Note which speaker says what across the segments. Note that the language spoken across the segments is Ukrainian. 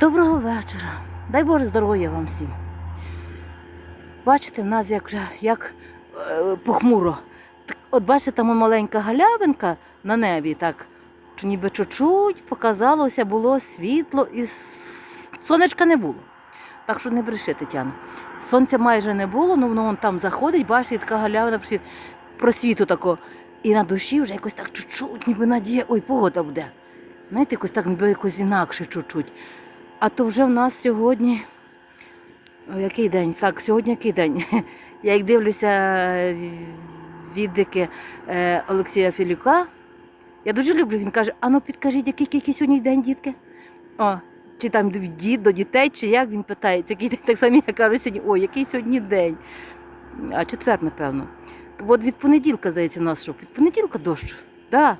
Speaker 1: Доброго вечора. Дай Боже здоров'я вам всім. Бачите, в нас як, як е, похмуро. Так, От бачите, там маленька галявинка на небі, так, ніби чуть-чуть показалося, було світло і сонечка не було. Так що не бреши, Тетяна. Сонця майже не було, ну воно вон там заходить, бачите, така галявина просвіт- просвіту тако. І на душі вже якось так чуть-чуть, ніби надія, ой, погода буде. Знаєте, якось так ніби якось інакше чуть-чуть. А то вже в нас сьогодні. О, який день? Так, сьогодні який день? Я як дивлюся е, віддики е, Олексія Філюка. Я дуже люблю, він каже, а ну підкажіть, який, який сьогодні день, дітки? О, чи там дід до дітей, чи як він питається, який день, так само я кажу сьогодні, ой, який сьогодні день. А четвер, напевно. От від понеділка, здається, в нас що? Від понеділка дощ. Да.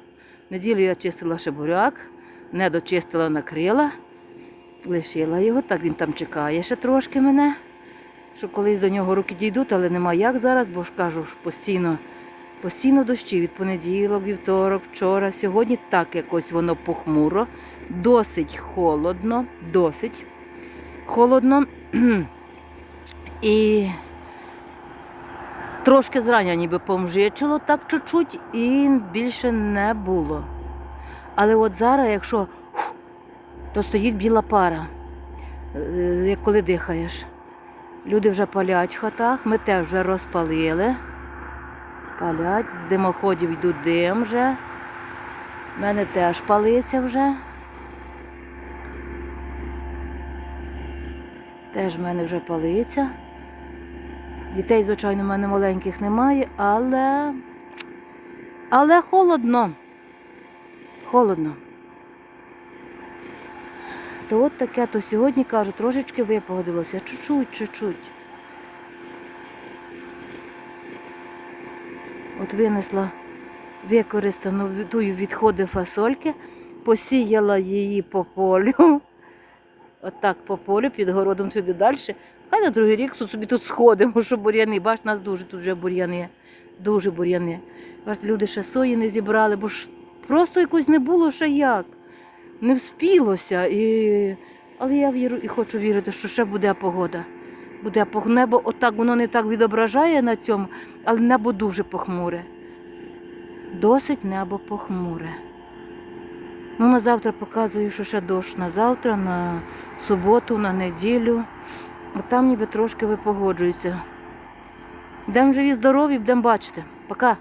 Speaker 1: Неділю я чистила ще буряк, не дочистила, накрила, лишила його, так він там чекає ще трошки мене, що колись до нього руки дійдуть, але нема як зараз, бо ж кажу, постійно, постійно дощі від понеділок, вівторок, вчора. Сьогодні так якось воно похмуро, досить холодно, досить холодно. І трошки зрання ніби помжичило так чуть-чуть і більше не було. Але от зараз, якщо то стоїть біла пара, е, як коли дихаєш. Люди вже палять в хатах, ми теж вже розпалили. Палять, з димоходів йдуть дим вже. У мене теж палиться вже. Теж в мене вже палиться. Дітей, звичайно, в мене маленьких немає, але. Але холодно. Холодно. То от таке, то сьогодні кажу, трошечки випогодилося. Чуть-чуть, чуть-чуть. От винесла використану тую відходи фасольки, посіяла її по полю. Отак по полю, під городом сюди далі. Хай на другий рік собі тут сходимо, що бур'яни. Бач, нас дуже тут вже бур'яни. Дуже бур'яни. Бачите, люди ще сої не зібрали, бо ж просто якось не було ще як. Не вспілося. І... Але я вірю і хочу вірити, що ще буде погода. Буде пох... Небо отак воно не так відображає на цьому, але небо дуже похмуре. Досить небо похмуре. Ну, на завтра показую, що ще дощ на завтра, на суботу, на неділю. От там ніби трошки випогоджується. Будемо живі здорові, будемо бачити. Пока.